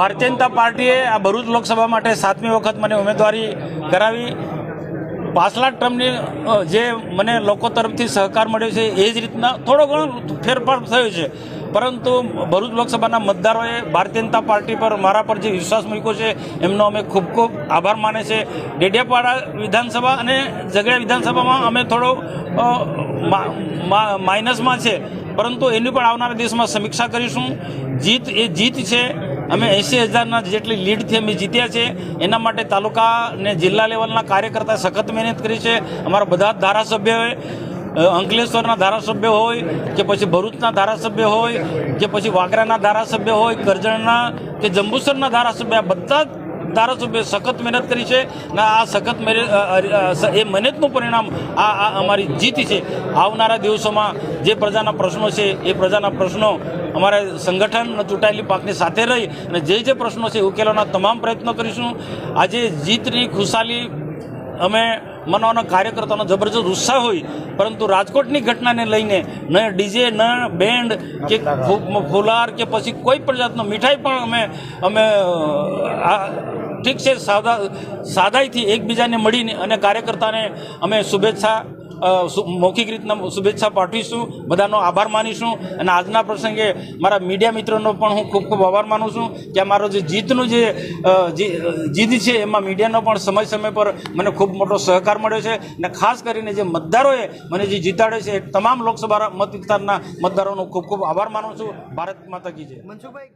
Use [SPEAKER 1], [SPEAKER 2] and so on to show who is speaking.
[SPEAKER 1] ભારતીય જનતા પાર્ટીએ આ ભરૂચ લોકસભા માટે સાતમી વખત મને ઉમેદવારી કરાવી. પાછલા ટર્મની જે મને લોકો તરફથી સહકાર મળ્યો છે, એ જ રીતના થોડો ઘણો ફેરફાર થયો છે. પરંતુ ભરૂચ લોકસભાના મતદારોએ ભારતીય જનતા પાર્ટી પર મારા પર જે વિશ્વાસ મૂક્યો છે, એમનો અમે ખૂબ ખૂબ આભાર માને છે. ડેડિયાપાડા વિધાનસભા અને ઝઘડિયા વિધાનસભામાં અમે થોડો માઇનસમાં છે. પરંતુ એની પણ આવનારા દિવસમાં સમીક્ષા કરીશું. જીત એ જીત છે. અમે એંસી હજારના જેટલી લીડથી અમે જીત્યા છે, એના માટે તાલુકા અને જિલ્લા લેવલના કાર્યકર્તા સખત મહેનત કરી છે. અમારા બધા જ ધારાસભ્યોએ અંકલેશ્વરના ધારાસભ્ય હોય, કે પછી ભરૂચના ધારાસભ્ય હોય, કે પછી વાગરાના ધારાસભ્ય હોય, કરજણના કે જંબુસરના ધારાસભ્ય બધા જ ધારાસભ્ય સખત મહેનત કરી છે ને આ સખત એ મહેનતનું પરિણામ આ આ અમારી જીત છે. આવનારા દિવસોમાં જે પ્રજાના પ્રશ્નો છે, એ પ્રજાના પ્રશ્નો અમારા સંગઠન અને ચૂંટાયેલી પાકની સાથે રહી અને જે જે પ્રશ્નો છે ઉકેલવાના તમામ પ્રયત્નો કરીશું. આજે જીતની ખુશાલી અમે મનાવવાના કાર્યકર્તાનો જબરજસ્ત ઉત્સાહ હોય, પરંતુ રાજકોટની ઘટનાને લઈને ન ડીજે, ન બેન્ડ કે ફુલાર કે પછી કોઈ પણ જાતનો મીઠાઈ પણ અમે અમે ઠીક છે, સાદા સાદાઈથી એકબીજાને મળીને અને કાર્યકર્તાને અમે શુભેચ્છા મૌખિક રીતના શુભેચ્છા પાઠવીશું. બધાનો આભાર માનીશું. અને આજના પ્રસંગે મારા મીડિયા મિત્રોનો પણ હું ખૂબ ખૂબ આભાર માનું છું કે મારો જે જીતનું જે જીત છે એમાં મીડિયાનો પણ સમય સમય પર મને ખૂબ મોટો સહકાર મળ્યો છે. અને ખાસ કરીને જે મતદારોએ મને જે જીતાડે છે એ તમામ લોકસભા મત વિસ્તારના મતદારોનો ખૂબ ખૂબ આભાર માનું છું. ભારત માતા કી જય.
[SPEAKER 2] મનસુખભાઈ